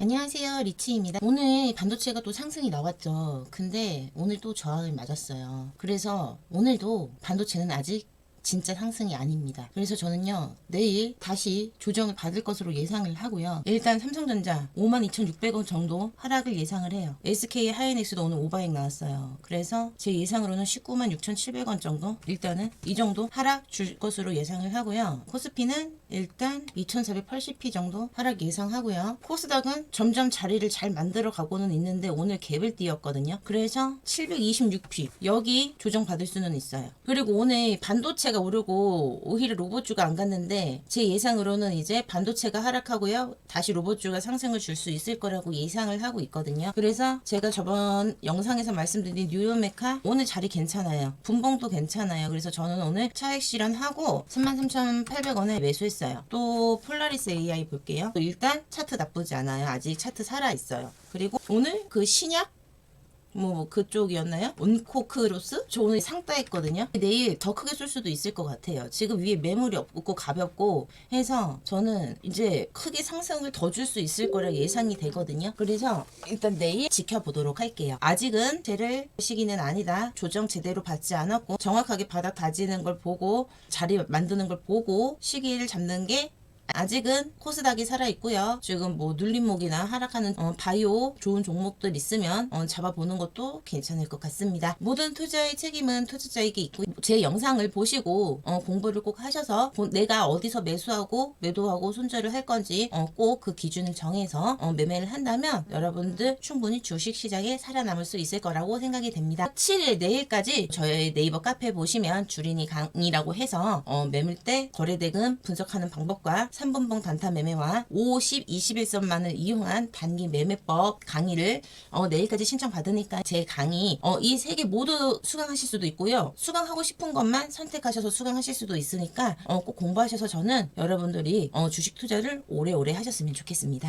안녕하세요 리치입니다. 오늘 반도체가 또 상승이 나왔죠. 근데 오늘 또 저항을 맞았어요. 그래서 오늘도 반도체는 아직 진짜 상승이 아닙니다. 그래서 저는요, 내일 다시 조정을 받을 것으로 예상을 하고요. 일단 삼성전자 52,600원 정도 하락을 예상을 해요. SK 하이닉스도 오늘 오바액 나왔어요. 그래서 제 예상으로는 196,700원 정도? 일단은 이 정도 하락 줄 것으로 예상을 하고요. 코스피는 일단 2,480p 정도 하락 예상하고요. 코스닥은 점점 자리를 잘 만들어 가고는 있는데 오늘 갭을 띄었거든요. 그래서 726p 여기 조정 받을 수는 있어요. 그리고 오늘 반도체가 오르고 오히려 로봇주가 안 갔는데 제 예상으로는 이제 반도체가 하락하고요. 다시 로봇주가 상승을 줄 수 있을 거라고 예상을 하고 있거든요. 그래서 제가 저번 영상에서 말씀드린 뉴요메카 오늘 자리 괜찮아요. 분봉도 괜찮아요. 그래서 저는 오늘 차액 실현하고 33,800원에 매수했어요. 또 폴라리스 AI 볼게요. 일단 차트 나쁘지 않아요. 아직 차트 살아 있어요. 그리고 오늘 그 신약 뭐 그쪽이었나요? 온코크로스? 저 오늘 상따했거든요. 내일 더 크게 쏠 수도 있을 것 같아요. 지금 위에 매물이 없고 가볍고 해서 저는 이제 크게 상승을 더 줄 수 있을 거라 예상이 되거든요. 그래서 일단 내일 지켜보도록 할게요. 아직은 제를 시기는 아니다. 조정 제대로 받지 않았고 정확하게 바닥 다지는 걸 보고 자리 만드는 걸 보고 시기를 잡는 게 아직은 코스닥이 살아있고요. 지금 뭐 눌림목이나 하락하는 어, 바이오 좋은 종목들 있으면 어, 잡아보는 것도 괜찮을 것 같습니다. 모든 투자의 책임은 투자자에게 있고 제 영상을 보시고 어, 공부를 꼭 하셔서 보- 내가 어디서 매수하고 매도하고 손절을 할 건지 어, 꼭 그 기준을 정해서 어, 매매를 한다면 여러분들 충분히 주식 시장에 살아남을 수 있을 거라고 생각이 됩니다. 7일 내일까지 저의 네이버 카페 보시면 주린이 강의라고 해서 어, 매물대 거래대금 분석하는 방법과 3분봉 단타 매매와 50, 21선만을 이용한 단기 매매법 강의를 어, 내일까지 신청 받으니까 제 강의 어, 이 세 개 모두 수강하실 수도 있고요. 수강하고 싶은 것만 선택하셔서 수강하실 수도 있으니까 어, 꼭 공부하셔서 저는 여러분들이 어, 주식 투자를 오래오래 하셨으면 좋겠습니다.